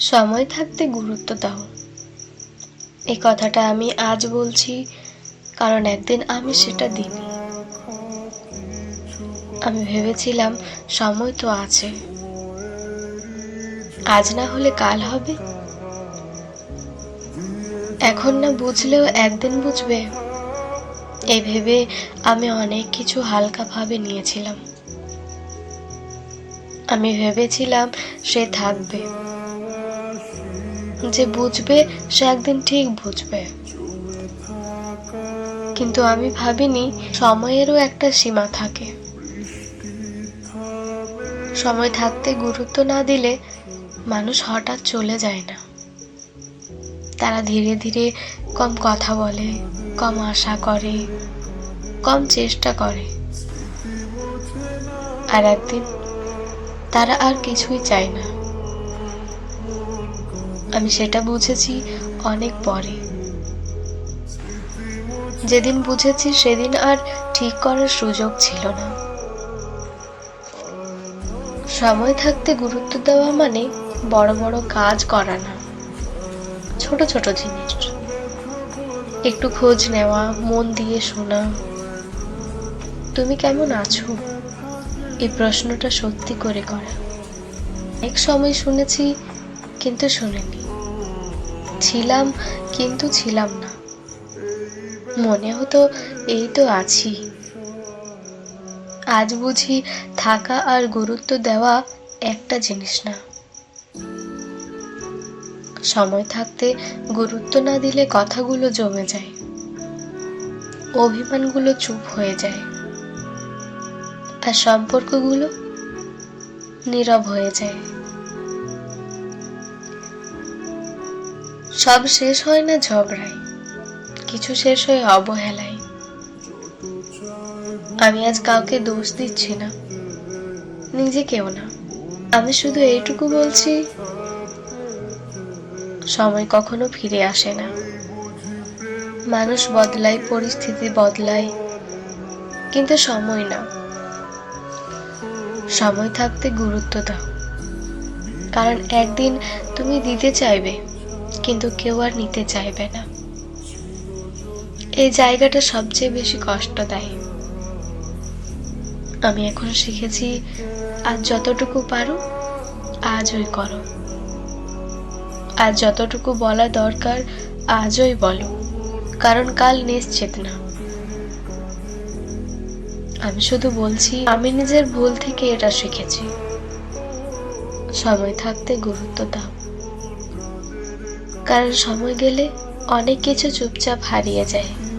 সময় থাকতে গুরুত্ব দাও। এই কথাটা আমি আজ বলছি, কারণ একদিন আমি সেটা দিইনি। আমি ভেবেছিলাম সময় তো আছে। আজ না হলে কাল হবে। এখন না বুঝলেও একদিন বুঝবে। এই ভেবে আমি অনেক কিছু হালকাভাবে নিয়েছিলাম। আমি ভেবেছিলাম সে থাকবে। যে বুঝবে, সে একদিন ঠিক বুঝবে। কিন্তু আমি ভাবিনি সময়েরও একটা সীমা থাকে। সময় থাকতে গুরুত্ব না দিলে মানুষ হঠাৎ চলে যায় না। তারা ধীরে ধীরে কম কথা বলে, কম আশা করে, কম চেষ্টা করে। আর একদিন তারা আর কিছুই চায় না। আমি সেটা বুঝেছি অনেক পরে। যেদিন বুঝেছি সেদিন আর ঠিক করার সুযোগ ছিল না। সময় থাকতে গুরুত্ব দেওয়া মানে বড় বড় কাজ করা না। ছোট ছোট জিনিস। একটু খোঁজ নেওয়া, মন দিয়ে শোনা। তুমি কেমন আছো? এই প্রশ্নটা সত্যি করে করা। এক সময় শুনেছি, কিন্তু শুনিনি। ছিলাম, কিন্তু ছিলাম না। মনে হতো এই তো আছি। আজ বুঝি থাকা আর গুরুত্ব দেওয়া একটা জিনিস না। সময় থাকতে গুরুত্ব না দিলে কথাগুলো জমে যায়। অভিমানগুলো চুপ হয়ে যায়। আর সম্পর্কগুলো নীরব হয়ে যায়। সব শেষ হয় না ঝগড়ায়, কিছু শেষ হয় অবহেলায়। আমি আজ কাউকে দোষ দিচ্ছি না, নিজে কেউ না। আমি শুধু এইটুকু বলছি, সময় কখনো ফিরে আসে না। মানুষ বদলায়, পরিস্থিতি বদলায়, কিন্তু সময় না। সময় থাকতে গুরুত্ব দাও। কারণ একদিন তুমি দিতে চাইবে, কিন্তু কেউ আর নিতে চাইবে না। এই জায়গাটা সবচেয়ে বেশি কষ্ট দেয় আমি এখন শিখেছি আজ যতটুকু পারো, আজই করো। আজ যতটুকু বলা দরকার, আজই বলো। কারণ কাল নিশ্চিত না। আমি শুধু বলছি, আমি নিজের ভুল থেকে এটা শিখেছি। সময় থাকতে গুরুত্ব দাও। কারণ সময় গেলে অনেক কিছু চুপচাপ হারিয়ে যায়।